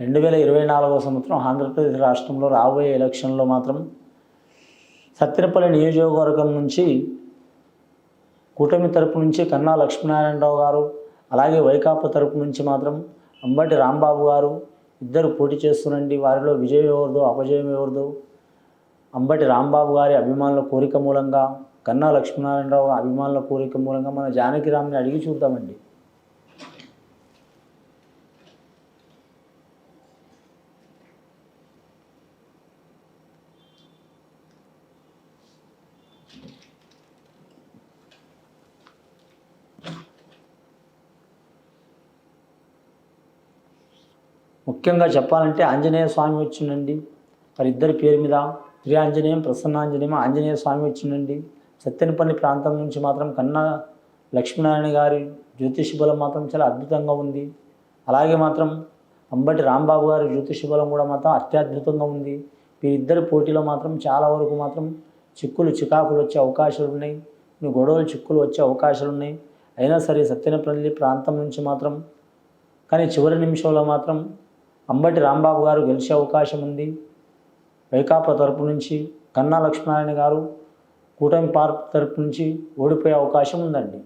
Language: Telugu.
రెండు వేల ఇరవై నాలుగవ సంవత్సరం ఆంధ్రప్రదేశ్ రాష్ట్రంలో రాబోయే ఎలక్షన్లో మాత్రం సత్తిరపల్లి నియోజకవర్గం నుంచి కూటమి తరపు నుంచి కన్నా లక్ష్మీనారాయణరావు గారు అలాగే వైకాపా తరపు నుంచి మాత్రం అంబటి రాంబాబు గారు ఇద్దరు పోటీ చేస్తున్నండి. వారిలో విజయం ఎవరిదో అపజయం ఎవరిదో అంబటి రాంబాబు గారి అభిమానుల కోరిక మూలంగా కన్నా లక్ష్మీనారాయణరావు అభిమానుల కోరిక మూలంగా మన జానకిరామ్ని అడిగి చూద్దామండి. ముఖ్యంగా చెప్పాలంటే ఆంజనేయ స్వామి వచ్చిండండి మరి ఇద్దరి పేరు మీద శ్రీ ఆంజనేయం ప్రసన్నాంజనేయం ఆంజనేయ స్వామి వచ్చిండండి సత్యనపల్లి ప్రాంతం నుంచి మాత్రం కన్నా లక్ష్మీనారాయణ గారి జ్యోతిష బలం మాత్రం చాలా అద్భుతంగా ఉంది. అలాగే మాత్రం అంబటి రాంబాబు గారి జ్యోతిష బలం కూడా మాత్రం అత్యద్భుతంగా ఉంది. వీరిద్దరి పోటీలో మాత్రం చాలా వరకు మాత్రం చిక్కులు చికాకులు వచ్చే అవకాశాలు ఉన్నాయి. గొడవలు చిక్కులు వచ్చే అవకాశాలు ఉన్నాయి. అయినా సరే సత్యనపల్లి ప్రాంతం నుంచి మాత్రం కానీ చివరి నిమిషంలో మాత్రం అంబటి రాంబాబు గారు గెలిచే అవకాశం ఉంది. వైకాపా తరపు నుంచి కన్నా లక్ష్మీనారాయణ గారు కూటమి పార్క్ తరపు నుంచి ఓడిపోయే అవకాశం ఉందండి.